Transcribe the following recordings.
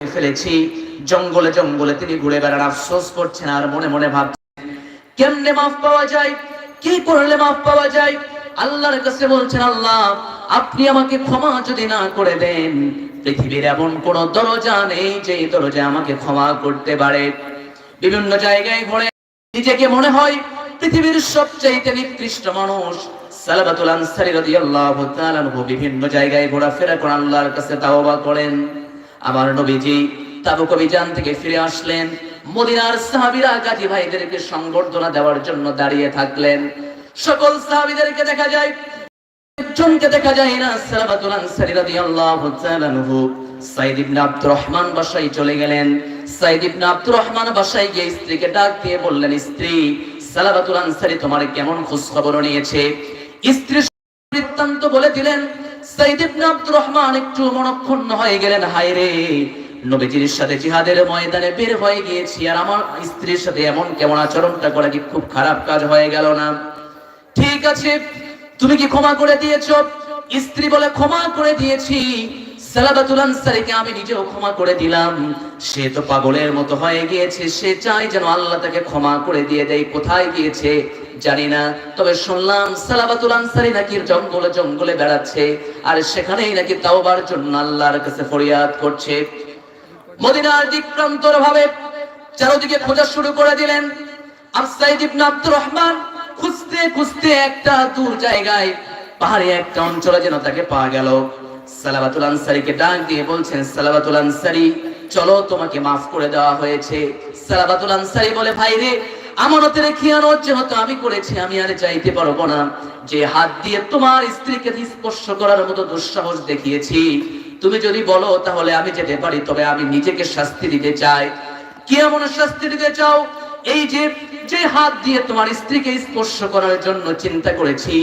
ফেলেছি। জঙ্গলে জঙ্গলে তিনি ঘুরে বেড়ান। আফসোস করছেন আর মনে মনে ভাবছেন, কেমনে মাফ পাওয়া যায়? কি করলে মাফ পাওয়া যায়? আল্লাহর কাছে বলছেন, আল্লাহ, আপনি আমাকে ক্ষমা যদি না করে দেন, পৃথিবীর এমন কোন দরজা নেই যে দরজা আমাকে ক্ষমা করতে পারে। বিভিন্ন জায়গায় ঘুরে নিজেকে মনে হয় পৃথিবীর সবচাইতে নিকৃষ্ট মানুষ। সালাবাতুল আনসারী রাদিয়াল্লাহু তাআলা বিভিন্ন জায়গায় ঘোরাফেরা করে আল্লাহর কাছে তাওবা করেন। আমার নবীজি তাবুক অভিযান থেকে ফিরে আসলেন। মদিনার সাহাবীরা গাজী ভাইদেরকে সংবর্ধনা দেওয়ার জন্য দাঁড়িয়ে থাকলেন। সকল সাহাবীদেরকে দেখা যায় স্ত্রী তোমার কেমন নিয়েছে? স্ত্রী বৃত্তান্ত বলে দিলেন রহমান একটু হয়ে গেলেন সাথে জিহাদের ময়দানে বের হয়ে গিয়েছি, আর আমার স্ত্রীর সাথে এমন কেমন আচরণটা করা কি খুব খারাপ কাজ হয়ে গেল না? ঠিক আছে, তুমি কি ক্ষমা করে দিয়েছ? স্ত্রী বলে ক্ষমা করে দিয়েছি সালাবাতুল আনসারীকে আমি নিজেও ক্ষমা করে দিলাম। সে তো পাগলের মতো হয়ে গিয়েছে, সে চায় যেন আল্লাহ তাকে ক্ষমা করে দিয়ে দেয়, কোথায় গিয়েছে জানি না। তবে শুনলাম সালাবাতুল আনসারী নাকি জঙ্গলে জঙ্গলে বেড়াচ্ছে, আর সেখানেই নাকি তাওবার জন্য আল্লাহর কাছে ফরিয়াদ করছে। মদিনার দিকপ্রান্তর ভাবে চারদিকে খোঁজা শুরু করে দিলেন আফসাইদ ইবনে আব্দুর রহমান। খুঁজতে খুঁজতে একটা দূর জায়গায়, পাহাড়ি একটা অঞ্চলে যেন তাকে পাওয়া গেল। সালাবাতুল আনসারীকে ডাক দিয়ে বলছেন সালাবাতুল আনসারী, চলো তোমাকে মাফ করে দেওয়া হয়েছে। সালাবাতুল আনসারী বলে, ভাই রে, আমানতের খিয়ানত যেহেতু আমি করেছি, আমি আর যাইতে পারব না। যে হাত দিয়ে তোমার স্ত্রীকে স্পর্শ করার মতো দুঃসাহস দেখিয়েছি, তুমি যদি বলো তাহলে আমি যেতে পারি, তবে আমি নিজেকে শাস্তি দিতে চাই। কি এমন শাস্তি দিতে চাও? এই যে যে হাত দিয়ে তোমার স্ত্রীকে স্পর্শ করার জন্য চিন্তা করেছি,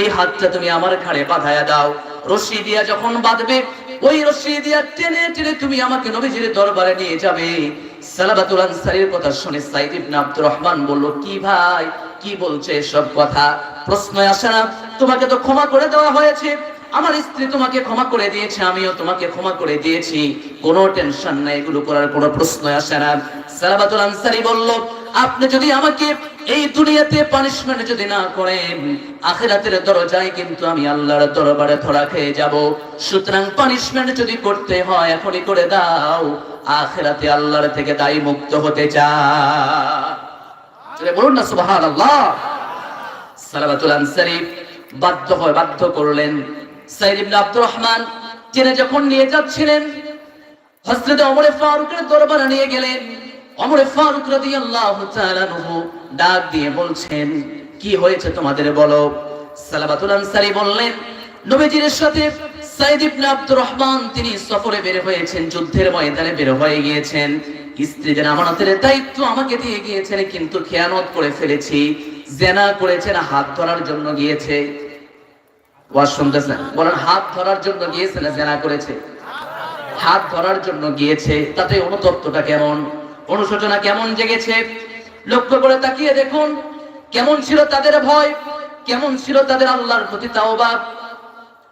এই হাতটা তুমি আমার ঘাড়ে বাঁধায়া দাও। রশি দিয়া যখন বাঁধবে, ওই রশি দিয়া টেনে টেনে তুমি আমাকে নবীজির দরবারে নিয়ে যাবে। সালাবাতুল আনসারীর কথা শুনে সাইদ ইবনে আব্দুর রহমান বলল, কি ভাই, কি বলছে সব কথা? প্রশ্ন আসে না। তোমাকে তো ক্ষমা করে দেওয়া হয়েছে। আমার স্ত্রী তোমাকে ক্ষমা করে দিয়েছে, আমিও তোমাকে ক্ষমা করে দিয়েছি। কোনো টেনশন নাই, এগুলো করার কোনো প্রশ্ন আসে না। সালাবাতুল আনসারী বলল, আপনি যদি আমাকে এই দুনিয়াতে পানিশমেন্ট যদি না করেন, আখিরাতের দরজায় কিন্তু আমি আল্লাহর দরবারে ধরা খেয়ে যাব। সুতরাং পানিশমেন্ট যদি করতে হয়, এখনই করে দাও। আখিরাতে আল্লাহর থেকে দায়ী মুক্ত হতে চায় বলুন না, সুবহানাল্লাহ। সালাবাতুল আনসারী বাধ্য হয়, বাধ্য করলেন। সাইদ আব্দুর রহমান জেনে যখন নিয়ে যাচ্ছিলেন, হযরত ওমর ফারুকের দরবারে নিয়ে গেলেন। ওমর ফারুক রাদিয়াল্লাহু তাআলা আনহু ডাক দিয়ে বলছেন, কি হয়েছে তোমাদের বলো? সালাবাতুল আনসারি বললেন, নবীজির সাথে সাইদ ইবনে আব্দুর রহমান তিনি সফরে বের হয়েছেন, যুদ্ধের ময়দানে বের হয়ে গিয়েছেন। স্ত্রীদের আমানতের দায়িত্ব আমাকে দিয়ে গিয়েছেন, কিন্তু খেয়ানত করে ফেলেছি, জেনা করেছেন হাত ধরার জন্য গিয়েছে। বলেন, হাত ধরার জন্য গিয়েছে না, জেনা করেছে? হাত ধরার জন্য গিয়েছে, তাতে অনুতপ্তটা কেমন? অনুশোচনা কেমন জেগেছে? লক্ষ্য করে তাকিয়ে দেখুন, কেমন ছিল তাদের ভয়, কেমন ছিল তাদের আল্লাহর প্রতি তাওবা।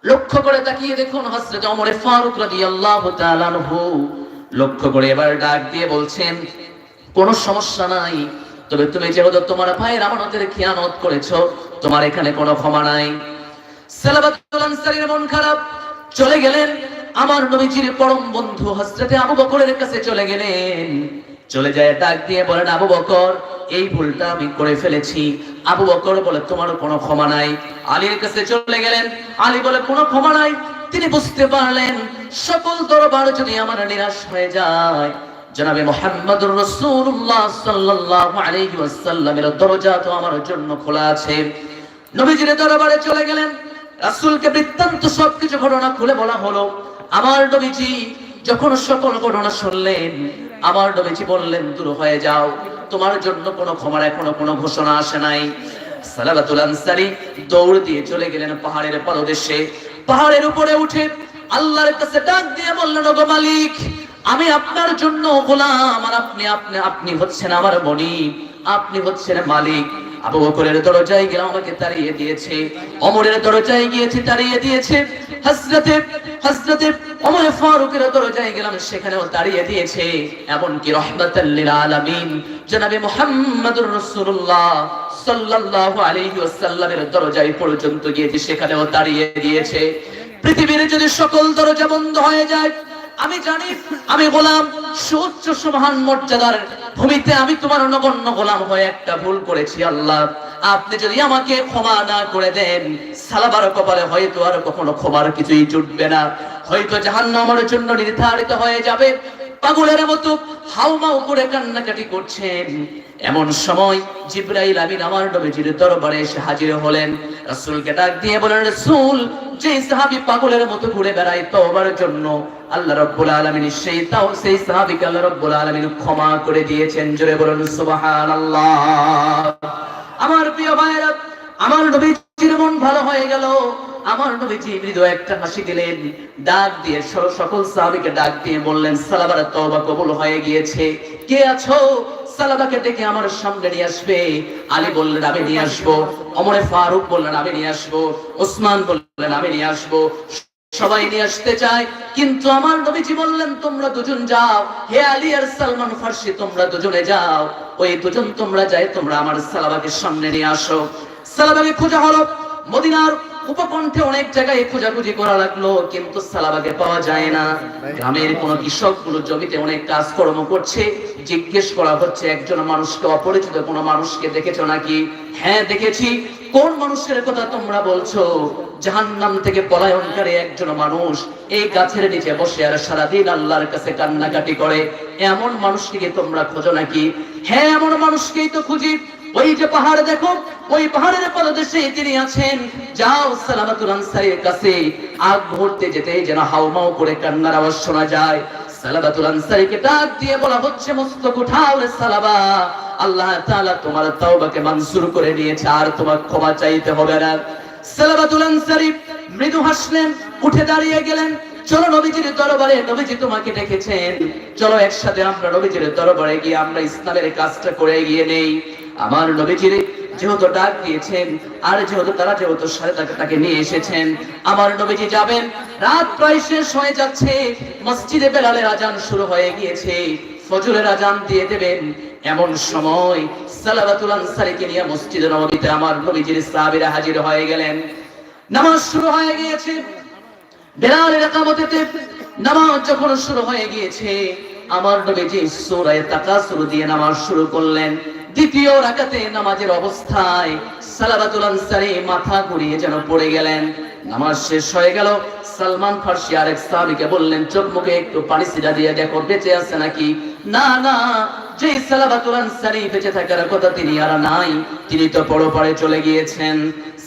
লক্ষ্য করে তাকিয়ে দেখুন হযরত ওমর ফারুক তাআলা আনহু। লক্ষ্য করে এবার ডাক দিয়ে বলছেন, কোনো সমস্যা নাই, তবে তুমি যেহেতু তোমার ভাইয়ের আমানতের খেয়ানত করেছ, তোমার এখানে কোনো ক্ষমা নাই। সালাবাতুল মন খারাপ, চলে গেলেন। আমার নবীজির পরম বন্ধু হযরতে আবু বকরের কাছে চলে গেলেন। চলে যায়, ডাক দিয়ে বলেন, আবু বকর, এই ভুলটা আমি করে ফেলেছি। আবু বকর বলে তোমার কোনো ক্ষমা নাই। আলীর কাছে চলে গেলেন। আলী বলে, কোনো ক্ষমা নাই। তিনি বুঝতে পারলেন, সকল দরবার যদি আমার নিরাশ হয়ে যায়, জনাবে মোহাম্মদুর রাসূলুল্লাহ সাল্লাল্লাহু আলাইহি ওয়াসাল্লামের দরজা তো আমার জন্য খোলা আছে। নবীজির দরবারে চলে গেলেন। রাসূলকে বৃত্তান্ত সবকিছু ঘটনা খুলে বলা হলো। আমার নবীজি যখন সকল ঘটনা শুনলেন আমার নবীজি বললেন, দূর হয়ে যাও। তোমার জন্য কোনো ক্ষমার এখনও কোনো ঘোষণা আসে নাই। সালাবাতুল আনসারী দৌড় দিয়ে চলে গেলেন পাহাড়ের পাদদেশে। পাহাড়ের উপরে উঠে আল্লাহর কাছে ডাক দিয়ে বললেন, ওগো মালিক, আমি আপনার জন্য গোলাম, আর আপনি আপনি আপনি হচ্ছেন আমার বনি আপনি হচ্ছেন মালিক। আবু বকরের দরজায় গেলাম, আমাকে তাড়িয়ে দিয়েছে। অমরের দরজায় গিয়েছে, তাড়িয়ে দিয়েছে। হযরতে হযরতে ওমর ফারুকের দরজায় গেলাম, সেখানেও দাঁড়িয়ে দিয়েছে। এমনকি রহমাতাল লিল আলামিন, জনাবে মুহাম্মদুর রাসূলুল্লাহ সাল্লাল্লাহু আলাইহি ওয়াসাল্লামের দরজায় পর্যন্ত গিয়েছে, সেখানেও দাঁড়িয়ে দিয়েছে। পৃথিবীর যদি সকল দরজা বন্ধ হয়ে যায় আমি জানি, আমি গোলাম, সুউচ্চ সুমহান মর্যাদার ভূমিতে আমি তোমার নগণ্য গোলাম হয়ে একটা ভুল করেছি, আল্লাহ। আপনি যদি আমাকে ক্ষমা না করে দেন, সালাবার কপালে হয়তো আর কখনো ক্ষমার কিছুই জুটবে না। হয়তো জাহান্ন আমার জন্য নির্ধারিত হয়ে যাবে, পাগলের মতো হাউমাউ করে কান্নাকাটি করছেন। এমন সময় জিব্রাইল আমিন আমার নবীজির দরবারে এসে হাজির হলেন। রাসূলকে ডাক দিয়ে বলেন রাসূল যে সাহাবী পাগলের মতো ঘুরে বেড়ায় তওবার জন্য, আল্লাহ রাব্বুল আলামিন সেই তাও সেই সাহাবীকে আল্লাহ রাব্বুল আলামিন ক্ষমা করে দিয়েছেন। জোরে বলুন, সুবহানাল্লাহ। আমার প্রিয় ভাইরা আমার নবীজির মন ভালো হয়ে গেল। আমার নবীজি মৃদু একটা হাসি দিলেন, ডাক দিয়ে সকল সাহাবীকে ডাক দিয়ে বললেন, সালাবার তওবা কবুল হয়ে গিয়েছে। কে আছো? সালাবাকে ডেকে আমার সামনে নিয়ে আসবে, আলী বললেন, আমি নিয়ে আসব অমরে ফারুক বললেন, আমি নিয়ে আসব, ওসমান বললেন, আমি নিয়ে আসব, সবাই নিয়ে আসতে চায়, কিন্তু আমার নবীজি বললেন, তোমরা দুজন যাও, হে আলী আর সালমান ফার্সি, তোমরা দুজনে যাও, ওই দুজন তোমরা যাই তোমরা আমার সালাবাকে সামনে নিয়ে আসো। সালাবাকে খোঁজা হলো মদিনার উপকণ্ঠে অনেক জায়গায় খোঁজাখুঁজি করা লাগল, কিন্তু সালাবাকে পাওয়া যায় না। গ্রামের কোন কৃষকগুলো জমিতে অনেক কাজকর্ম করছে। জিজ্ঞেস করা হচ্ছে, একজন মানুষকে, অপরিচিত কোন মানুষকে দেখেছ নাকি? হ্যাঁ দেখেছি। কোন মানুষের কথা তোমরা বলছো? জাহান্নাম থেকে পলায়নকারী একজন মানুষ এই গাছের নিচে বসে আর সারাদিন আল্লাহর কাছে কান্নাকাটি করে। এমন মানুষকে তোমরা খোঁজো নাকি? হ্যাঁ এমন মানুষকেই তো খুঁজি। ওই যে পাহাড় দেখো, ওই পাহাড়ের পদদেশে তিনি আছেন। যাও সালামাতুল আনসারীর কাছে, আগ মুহূর্তে যেতে যেন হাউমাউ করে কান্নার আওয়াজ শোনা যায়। সালাবাতুল আনসারীকে ডাক দিয়ে বলা হচ্ছে, মস্তক উঠাও রে সালাবা। আল্লাহ তাআলা তোমার তাওবাকে মঞ্জুর করে নিয়েছে আর তোমার ক্ষমা চাইতে হবে না। সালাবাতুল আনসারী মৃদু হাসলেন, উঠে দাঁড়িয়ে গেলেন। চলো নবীজির দরবারে, নবীজি তোমাকে ডেকেছেন। চলো একসাথে আমরা নবীজির দরবারে গিয়ে আমরা ইসলামের কাজটা করে গিয়ে নেই। আমার নবীজির যেহেতু ডাক দিয়েছেন, আর যেহেতু তারা যেহেতু সাথে তাকে তাকে নিয়ে এসেছেন, আমার নবীজি যাবেন। রাত প্রায় শেষ হয়ে যাচ্ছে। মসজিদে বেলালের আজান শুরু হয়ে গিয়েছে। ফজরের আজান দিয়ে দেবেন। এমন সময় সালাবাতুল আনসারীকে নিয়ে মসজিদে নববীতে আমার নবীজির সাহাবীরা হাজির হয়ে গেলেন। নামাজ শুরু হয়ে গিয়েছে। বেলালের একামতেতে নামাজ যখন শুরু হয়ে গিয়েছে, আমার নবীজি সূরা তাকাসুর দিয়ে নামাজ শুরু করলেন। দ্বিতীয় রাকাতে নামাজের অবস্থায় সালাবাতুল আনসারী মাথা ঘুরিয়ে যেন পড়ে গেলেন। নামাজ শেষ হয়ে গেল। সালমান ফার্সি আরেক সাহাবীকে বললেন, চোখ মুখে একটু পানি ছিটা দিয়ে দেখো, বেঁচে আছে নাকি? না না যে সালাবাতুল আনসারী বেঁচে থাকার কথা তিনি আর নাই, তিনি তো পরপারে চলে গিয়েছেন।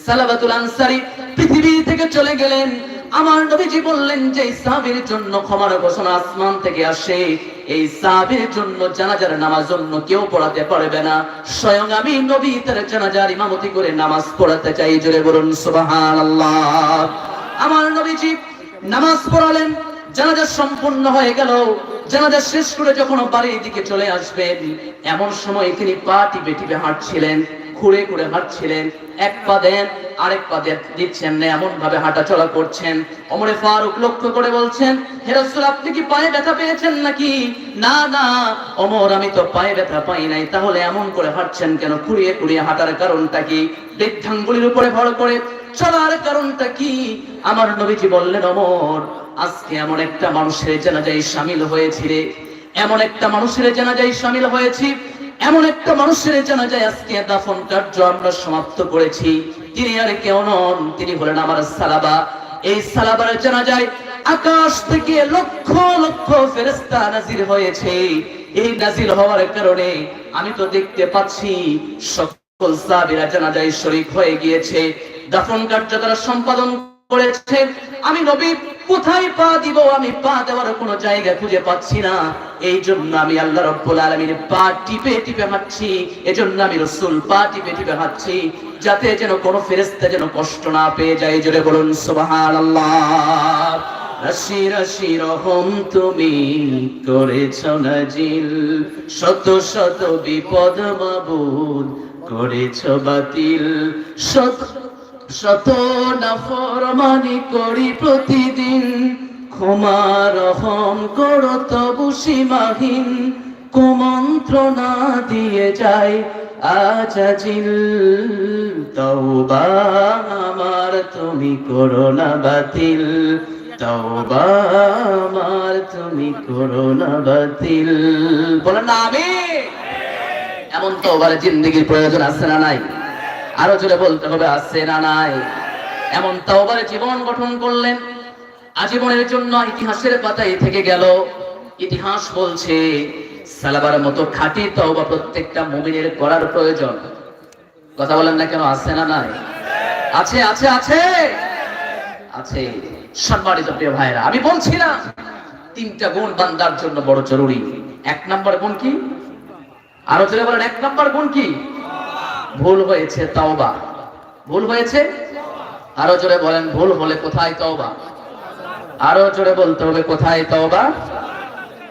সালাবাতুল আনসারী পৃথিবী থেকে চলে গেলেন। আমার নবীজি বললেন যে সাহাবীর জন্য ক্ষমার ঘোষণা আসমান থেকে আসে। এই সাহাবীর জন্য জানাজার নামাজ জন্য কেউ পড়াতে পারবে না। স্বয়ং আমি নবী, তার জানাজার ইমামতি করে নামাজ পড়াতে চাই। জোরে বলুন, সুবহানাল্লাহ। আমার নবীজি নামাজ পড়ালেন, জানাজা সম্পূর্ণ হয়ে গেল। জানাজা শেষ করে যখন বাড়ির দিকে চলে আসবেন, এমন সময় তিনি পা টিপে টিপে হাঁটছিলেন। ঘুরে ঘুরে হাঁটছিলেন। এক পা দেন, আরেক পা দিচ্ছেন না এমন ভাবে হাঁটা চলা করছেন। অমরে ফারুক লক্ষ্য করে বলছেন, হে রাসূল, আপনি কি পায়ে ব্যথা পেয়েছেন নাকি? না না অমর আমি তো পায়ে ব্যথা পাই নাই। তাহলে এমন করে হাঁটছেন কেন? খুঁড়িয়ে খুঁড়িয়ে হাঁটার কারণটা কি? বৃদ্ধাঙ্গুলির উপরে ভর করে, চলার কারণটা কি? আমার নবীজি বললেন অমর আজকে এমন একটা মানুষের জানাজায় সামিল হয়েছি রে। এমন একটা মানুষের জানাজায় সামিল হয়েছি এমন একটা মানুষের জানাজায় আজকে দাফন কার্য আমরা সমাপ্ত করেছি। তিনি আর কেউ নন, তিনি হলেন আমার সালাবা। এই সালাবার জানাজায় আকাশ থেকে লক্ষ লক্ষ ফেরেস্তা নাজির হয়েছে। এই নাজির হওয়ার কারণে আমি তো দেখতে পাচ্ছি সকল সাহাবীরা জানাজায় শরীক হয়ে গিয়েছে। দাফন কার্য তারা সম্পাদন করেছে। আমি নবী কোথায় পা দিব, আমি পা দেওয়ার কোনো জায়গা খুঁজে পাচ্ছি না। এই জন্য আমি আল্লাহ রব্বুল আলমীর পা টিপে টিপে হাঁটছি, এজন্য আমি রসুল পা টিপে টিপে হাঁটছি, যাতে যেন কোনো ফেরেস্তা যেন কষ্ট না পেয়ে যায়। জোরে বলুন সুবাহান আল্লাহ রাশি রাশি রহম তুমি করেছ নাজিল, শত শত বিপদ মাবুদ করেছ বাতিল। শত শত নাফরমানি করি প্রতিদিন ক্ষমা রহম করো তবু সীমাহীন, কুমন্ত্রণা দিয়ে যায় আজাজিল তওবা আমার তুমি করো না বাতিল, তওবা আমার তুমি করো না বাতিল। বলেন না আমি এমন তওবার জিন্দগির প্রয়োজন আছে না নাই? আরও জোরে বলতে হবে, আছে না নাই? এমন তওবার জীবন গঠন করলেন আজীবনের জন্য ইতিহাসের পাতায় থেকে গেল। ইতিহাস বলছে, সালাবার মতো খাঁটি তওবা প্রত্যেকটা মুমিনের করার প্রয়োজন। কথা বলেন না কেন, আছে না নাই? আছে আছে আছে। আছে। সম্মানিত প্রিয় ভাইরা আমি বলছি না, তিনটা গুণ বান্দার জন্য বড় জরুরি। এক নম্বর গুণ কি? আরও জোরে বলেন, এক নাম্বার গুণ কি? ভুল হয়েছে তওবা। ভুল হয়েছে? আরও জোরে বলেন, ভুল হলে কোথায় তওবা? আরো জোরে বলতে হবে কোথায় তওবা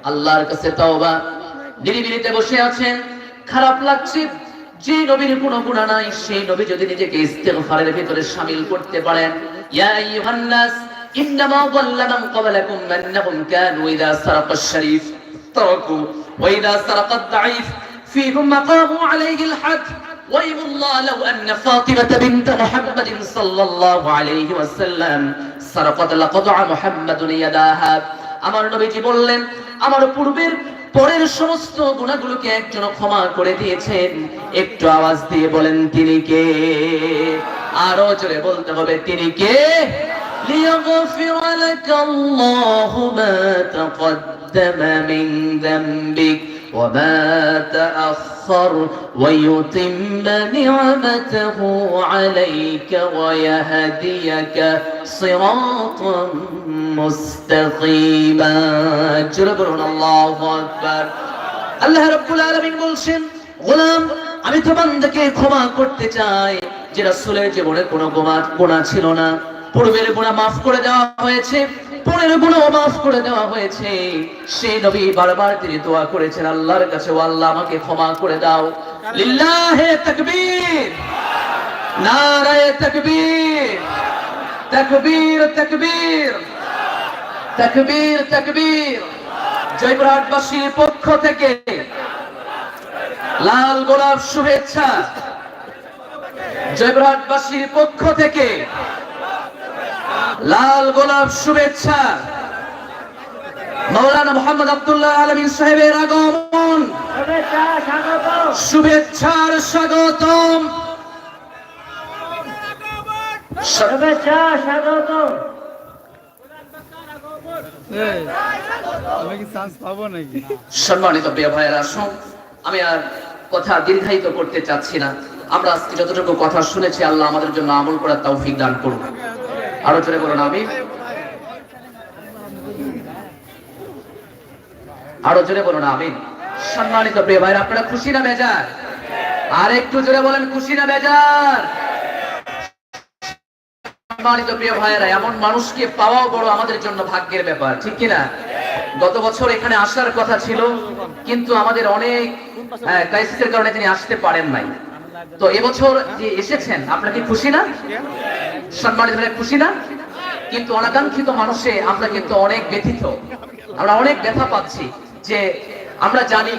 আল্লাহর কাছে তওবা নিরিবিলিতে বসে আছেন খারাপ লাগছে যে নবীর কোনো গুণা নাই সেই নবী যদি নিজেকে ইস্তেগফারের ভিতরে শামিল করতে পারেন ইয়া আইয়ুহান নাস ইন্নামা যাল্লা মান ক্বাবলাকুম আন্নাহুম কানু ইযা সারাকা আশ-শরীফ তারাকু ওয়া ইযা সারাকা আদ-দাঈফ فيهم مقاموا عليه الحد ويم الله لو أن فاطمة بنت محمد صلى الله عليه وسلم سرقت لقطع محمد يداها আমার নবীজি বললেন আমার পূর্বের পরের সমস্ত গুণাগুলোকে একজন ক্ষমা করে দিয়েছেন একটু আওয়াজ দিয়ে বলেন তিনি কে আরো জোরে বলতে হবে তিনি কে ليغفر لك الله ما تقدم من ذنبك وما تأخر ويتم نعمته عليك ويهديك صراطا مستقيما جربنا الله أكبر আল্লাহ রাব্বুল আলামিন বলছেন গোলাম আমি তো বান্দাকে ক্ষমা করতে চাই যে রাসূলের জীবনে কোনো গোমা গোনা ছিল না পূর্বের গুণা মাফ করে দেওয়া হয়েছে পরের গুণাও মাফ করে দেওয়া হয়েছে। সেই নবী বারবার তিনি দোয়া করেছেন, আল্লাহর কাছে, ও আল্লাহ, আমাকে ক্ষমা করে দাও। লিল্লাহে তাকবীর। নারায়ে তাকবীর। তাকবীর তাকবীর। তাকবীর তাকবীর। জয়পুরহাটবাসীর পক্ষ থেকে লাল গোলাপ শুভেচ্ছা। জয়পুরহাটবাসীর পক্ষ থেকে লাল গোলাপ শুভেচ্ছা। মৌলানা মোহাম্মদ আব্দুল্লাহ আলমিন সাহেবের আগমন। শুভেচ্ছার স্বাগতম। শুভেচ্ছা স্বাগত আমি কি চান্স পাবো নাকি? সম্মানিত প্রিয় ভাইয়েরা আসুন। আমি আর কথা দীর্ঘায়িত করতে চাচ্ছি না। আমরা আজকে যতটুকু কথা শুনেছি আল্লাহ আমাদের জন্য আমল করার তৌফিক দান করুন। আরও জোরে বলুন, আমি। আরও জোরে বলুন, আমি। সম্মানিত প্রিয় ভাইরা, আপনারা খুশি না বেজার? আর একটু জোরে বলেন, খুশি না বেজার? সম্মানিত প্রিয় এমন মানুষকে পাওয়াও বড় আমাদের জন্য ভাগ্যের ব্যাপার, ঠিক কিনা? গত বছর এখানে আসার কথা ছিল, কিন্তু আমাদের অনেক ক্রাইসিসের কারণে তিনি আসতে পারেন নাই। তো এবছর যে এসেছেন, আপনারা কি খুশি না? সম্মানিত খুশি না? কিন্তু অনাকাঙ্ক্ষিত মানুষে আমরা কিন্তু অনেক ব্যথিত। আমরা অনেক ব্যথা পাচ্ছি যে আমরা জানি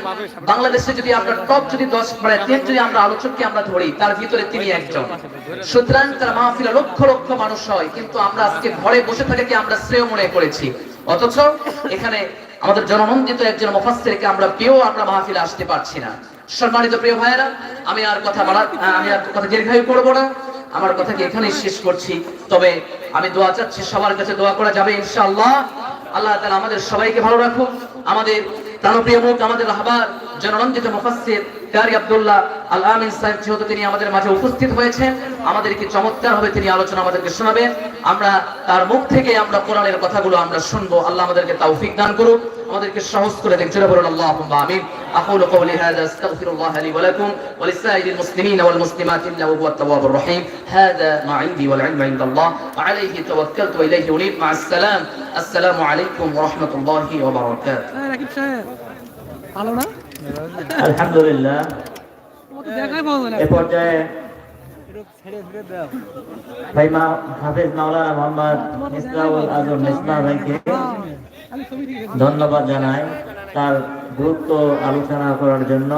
বাংলাদেশে যদি আমরা টপ যদি দশ মানে টেন যদি আমরা আলোচককে আমরা ধরি, তার ভিতরে তিনি একজন। সুতরাং তার মাহফিলে লক্ষ লক্ষ মানুষ হয়, কিন্তু আমরা আজকে ঘরে বসে থাকাকে আমরা শ্রেয় মনে করেছি। অথচ এখানে আমাদের জননন্দিত একজন মুফাসসিরকে আমরা পেয়েও আমরা মাহফিলে আসতে পারছি না। সম্মানিত প্রিয় ভাইয়েরা, আমি আর কথা বলার আমি আর কথা দীর্ঘায়ু করব না। আমার কথাকে এখানেই শেষ করছি। তবে আমি দোয়া চাচ্ছি, সবার কাছে দোয়া করা যাবে ইনশাআল্লাহ। আল্লাহ তাআলা আমাদের সবাইকে ভালো রাখুক, আমাদের প্রাণপ্রিয় মুখ আমাদের রাহবার জনরঞ্জিত মুফাসসির কারি আব্দুল্লাহ আল আমিন সাহেব যেহেতু তিনি আমাদের মাঝে উপস্থিত হয়েছেন আমাদেরকে চমৎকার ভাবে তিনি আলোচনা আমাদেরকে শোনাবেন আমরা তার মুখ থেকে আমরা কোরআনের কথাগুলো আমরা শুনবো আল্লাহ আমাদেরকে তৌফিক দান করুক আমাদেরকে সহজ করে দেন জোরে বলুন আল্লাহুম্মা আমিন أقول قولي هذا أستغفر الله لي ولكم ولسائر المسلمين والمسلمات إنه هو التواب الرحيم هذا ما عندي والعلم عند الله وعليه توكلت وإليه أنيب مع السلام السلام عليكم ورحمة الله وبركاته এই, রাকিব সাহেব ভালো না? আলহামদুলিল্লাহ। দেখাই পাবো না? এ পর্যায়ে হাফেজ মাওলানা মোহাম্মদ আজম ভাইকে ধন্যবাদ জানাই তার গুরুত্ব আলোচনা করার জন্য।